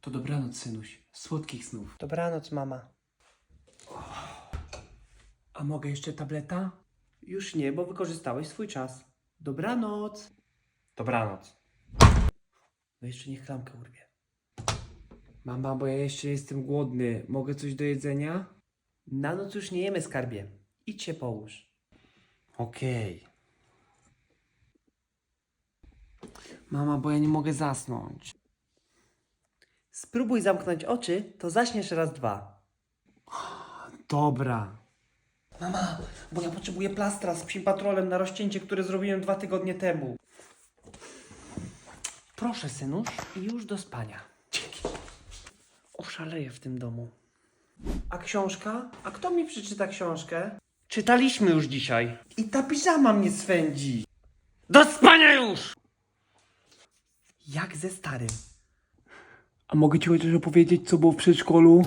To dobranoc, synuś. Słodkich snów. Dobranoc, mama. A mogę jeszcze tableta? Już nie, bo wykorzystałeś swój czas. Dobranoc. Dobranoc. No jeszcze niech klamkę urwie. Mama, bo ja jeszcze jestem głodny. Mogę coś do jedzenia? Na noc już nie jemy, skarbie. Idź się połóż. Okej. Mama, bo ja nie mogę zasnąć. Spróbuj zamknąć oczy, to zaśniesz raz dwa. Dobra. Mama, bo ja potrzebuję plastra z psim patrolem na rozcięcie, które zrobiłem dwa tygodnie temu. Proszę, synuś, i już do spania. Dzięki. Oszaleję w tym domu. A książka? A kto mi przeczyta książkę? Czytaliśmy już dzisiaj. I ta piżama mnie swędzi. Do spania już! Jak ze starym. A mogę ci chociaż opowiedzieć, co było w przedszkolu?